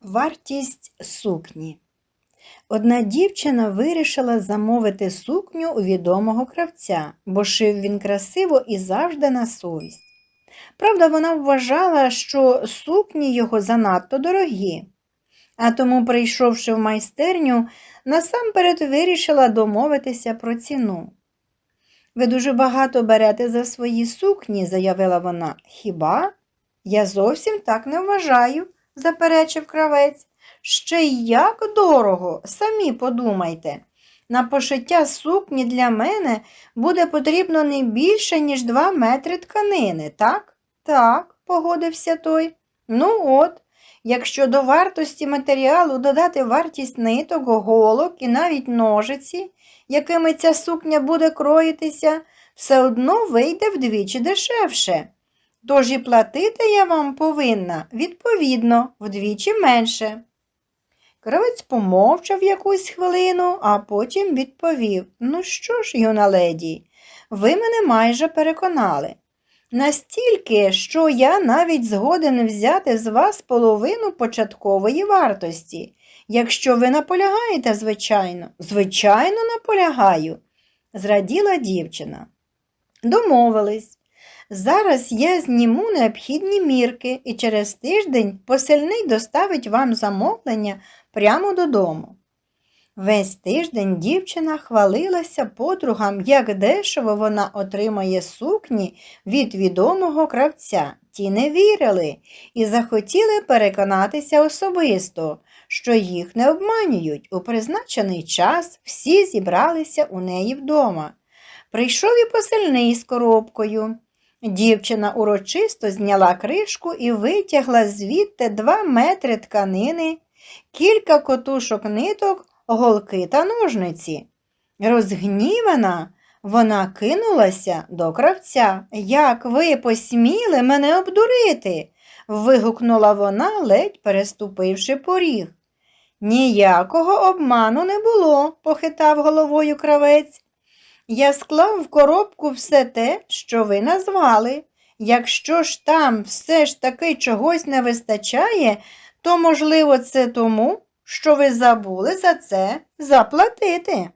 Вартість сукні. Одна дівчина вирішила замовити сукню у відомого кравця, бо шив він красиво і завжди на совість. Правда, вона вважала, що сукні його занадто дорогі, а тому, прийшовши в майстерню, насамперед вирішила домовитися про ціну. Ви дуже багато берете за свої сукні, заявила вона. Хіба? Я зовсім так не вважаю, заперечив кравець. Ще як дорого, самі подумайте. На пошиття сукні для мене буде потрібно не більше, ніж два метри тканини, так? Так, погодився той. Ну от, якщо до вартості матеріалу додати вартість ниток, голок і навіть ножиці, якими ця сукня буде кроїтися, все одно вийде вдвічі дешевше. Тож і платити я вам повинна, відповідно, вдвічі менше. Кравець помовчав якусь хвилину, а потім відповів Ну що ж, юна леді, ви мене майже переконали. Настільки, що я навіть згоден взяти з вас половину початкової вартості, якщо ви наполягаєте, звичайно, звичайно, наполягаю, зраділа дівчина. Домовились. Зараз я зніму необхідні мірки і через тиждень посильний доставить вам замовлення прямо додому. Весь тиждень дівчина хвалилася подругам, як дешево вона отримає сукні від відомого кравця. Ті не вірили і захотіли переконатися особисто, що їх не обманюють. У призначений час всі зібралися у неї вдома. Прийшов і посильний з коробкою. Дівчина урочисто зняла кришку і витягла звідти два метри тканини, кілька котушок ниток, голки та ножниці. Розгнівана, вона кинулася до кравця. Як ви посміли мене обдурити? вигукнула вона, ледь переступивши поріг. Ніякого обману не було, похитав головою кравець. Я склав в коробку все те, що ви назвали. Якщо ж там все ж таки чогось не вистачає, то, можливо, це тому, що ви забули за це заплатити.